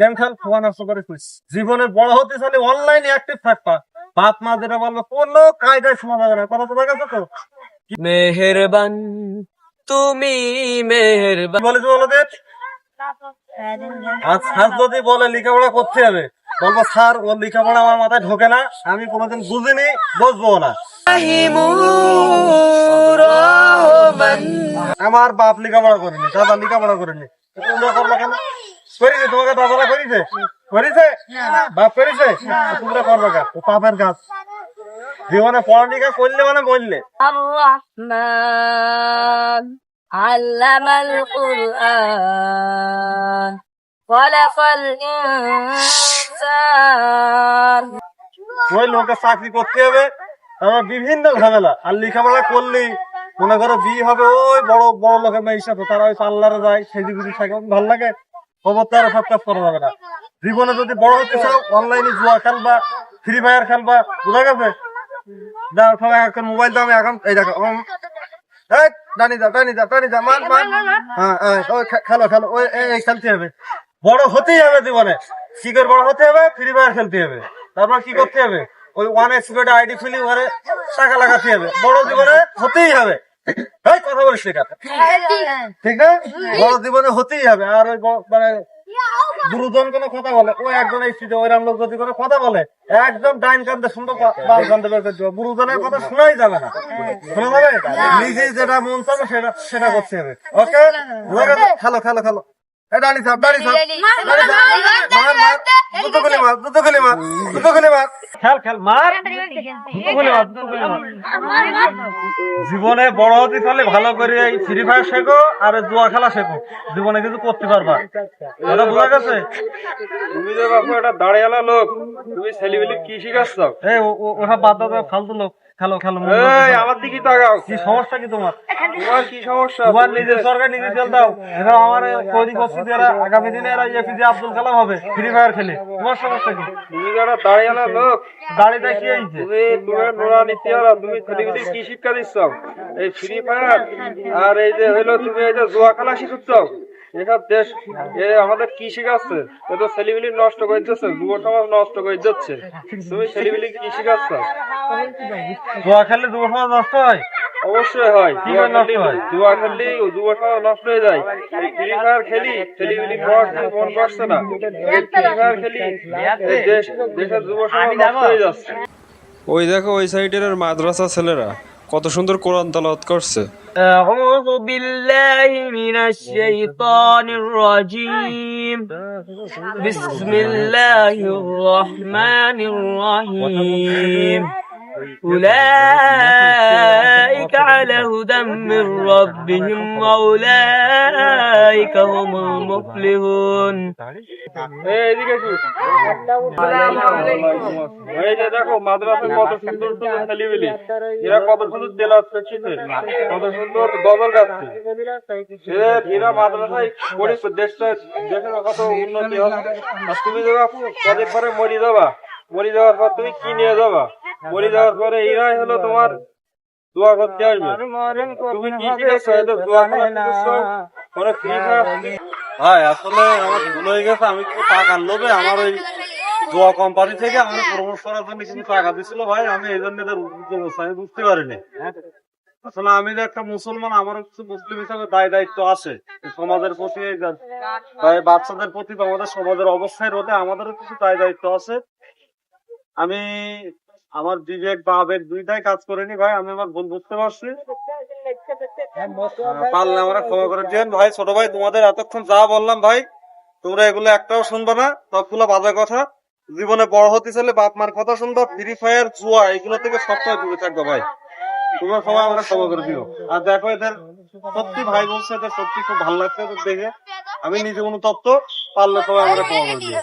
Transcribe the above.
Game খেল? Phone নষ্ট করে জীবনে বড় হতে চাইলে অনলাইনে অ্যাক্টিভ থাকবা। বাপ মা যেটা কোনো কায়দায় শোনা যাবে না। কথা তো তো? মেহেরবান তুমি মেহেরবান। কি বলেছে বলো আজ স্যার যদি বলে লেখাপড়া করতে হবে বলব স্যার ও লেখাপড়া আমার মাথায় ঢোকে না। আমি কোনোদিন বুঝিনি বুঝব না। আমার বাপ লেখাপড়া করেনি দাদা লেখাপড়া করেনি। তোমরা করলো কেন করিছে তোমাকে দাদারা করিছে করিছে বাপ করিছে তোমরা করবে কাজ ও পাপের কাজ জীবনে পড়ালেখা করলে মানে বললে الرحمن علم القرآن خلق الإنسان ওই লোকের চাকরি করতে হবে আমার বিভিন্ন ঝামেলা আর লেখাপড়া করলি মনে করো বিয়ে হবে ওই বড় বড় লোকের মেয়ে হিসাবে তারা ওই পার্লারে যায় সেদি বুঝি থাকে ভালো লাগে। খবর তারা সব কাজ করা যাবে না। জীবনে যদি বড় হতে চাও অনলাইনে জুয়া খেলবা ফ্রি ফায়ার খেলবা, বোঝা গেছে? দাও, সবাই এখন মোবাইল দাও, আমি এখন, এই দেখো টানি দাও টানি দাও টানি দাও মান মান। হ্যাঁ ওই খেলো খেলো, ওই, এই খেলতে হবে। বড় হতেই হবে জীবনে। কি করে বড় হতে হবে ফ্রি ফায়ার খেলতে হবে। তারপর কি করতে হবে? ওই ওয়ান এক্সপেড আইডি খুলি ওখানে টাকা লাগাতে হবে। বড় জীবনে হতেই হবে। এই কথা বলিস না ঠিক। না? বড় জীবনে হতেই হবে। আর ওই মানে দুজন কোনো কথা বলে ও একজন এই স্ত্রীতে ওইরাম লোক যদি কোনো কথা বলে একদম ডাইন কান্দে শুনব বাম কান্দে বের করে গুরুজনের কথা শোনাই যাবে না। শোনা যাবে? নিজে যেটা মন চাবে সেটা সেটা করতে হবে। ওকে খেলো খেলো খেলো। দাঁড়ি দাঁড়ি খেল খেল মার জীবনে বড় হতে পারলে ভালো করে এই ফ্রি ফায়ার শেখো আর জুয়া খেলা শেখো। জীবনে কিছু করতে পারবা। কথা বোঝা গেছে? তুমি যে বাপু একটা দাঁড়িয়ালা লোক তুমি ছেলেবেলি কি শিখাচ্ছ? এই ওসব বাদ দাও তো, ফালতু লোক। খেলো খেলো এই আমার দিকে তাকাও। কি সমস্যা কি তোমার? তোমার কি সমস্যা? তোমার নিজের সরকার নিজে তেল দাও। এরা আমার তৈরি করছি যে আগামী দিনে এরা এপিজে আব্দুল কালাম হবে ফ্রি ফায়ার খেলে। তোমার সমস্যা কি? তুমি যে একটা দাঁড়িয়ালা লোক দাড়িটা কি হয়েছে তুমি তোমার নোরা নীতি হলো তুমি ছেলেবেলি কি শিক্ষা দিচ্ছ? এই ফ্রি ফায়ার আর এই যে হলো তুমি এই যে জুয়া খেলা শিখাচ্ছ এসব দেশ এ আমাদের কি শিখাচ্ছে? এ তো ছেলেবেলি নষ্ট করে দিচ্ছে যুব সমাজ নষ্ট করে দিচ্ছে। তুমি ছেলেবেলি কি শিখাচ্ছ? জুয়া খেললে যুব সমাজ নষ্ট হয়? অবশ্যই হয়। কি জুয়া নষ্ট খেললে হয়? জুয়া খেললে যুব সমাজ নষ্ট হয়ে যায়। এই ফ্রি ফায়ার খেলি ছেলেবেলি মন বসছে না। এই ফ্রি ফায়ার খেলি দেশ দেশের যুব সমাজ নষ্ট হয়ে যাচ্ছে। ওই দেখো ওই সাইডের মাদ্রাসা ছেলেরা। কত সুন্দর কোরআন তালাওয়াত করছে أعوذ بالله من الشيطان الرجيم بسم الله الرحمن الرحيم أولئك على هدى من ربهم وأولئك هم المفلحون এই এদিকে একটু। এই যে দেখো মাদ্রাসায় কত সুন্দর সুন্দর ছেলেবেলি এরা কত সুন্দর তেলাওয়াত করছে কত সুন্দর গজল গাচ্ছে এ এরা মাদ্রাসায় পড়ে দেশটা দেশের কত উন্নতি হবে আর তুমি যে বাপু কদিন পরে মরি যাবা মরি যাওয়ার পর তুমি কি নিয়ে যাবা মরি যাওয়ার পরে এরাই হলো তোমার দোয়া করতে আসবে। তুমি কি শিখেছো দোয়া করা কোনো ফ্রি ভাই আসলে আমার ভুল হয়ে গেছে আমি লোভে আমার ওই কোম্পানি থেকে আমার প্রমোট করার জন্য কিছু টাকা দিছিল ভাই আমি এই জন্য হচ্ছে, আমি বুঝতে পারিনি। আসলে আমি যে একটা মুসলমান আমারও কিছু মুসলিম হিসাবে দায় দায়িত্ব আছে সমাজের প্রতি বাচ্চাদের প্রতি আমাদের সমাজের অবস্থায় রোধে আমাদেরও কিছু দায় দায়িত্ব আছে। আমি আমার বিবেক বা আবেগ দুইটাই কাজ করেনি ভাই আমি আমার ভুল বুঝতে পারছি। পারলে আমরা ক্ষমা করে দিন ভাই ছোট ভাই তোমাদের এতক্ষণ যা বললাম ভাই তোমরা এগুলো একটাও শুনবে না সবগুলো বাজে কথা। জীবনে বড় হতে চাইলে বাপ মার কথা শুনবা ফ্রি ফায়ার জুয়া এগুলো থেকে সবসময় দূরে থাকবে ভাই। তোমরা সবাই আমরা ক্ষমা করে দিও। আর দেখো এদের সত্যি ভাই বলছে এদের সত্যি খুব ভালো লাগছে এদের দেখে। আমি নিজে অনুতপ্ত পারলে সবাই আমরা ক্ষমা করে দিও।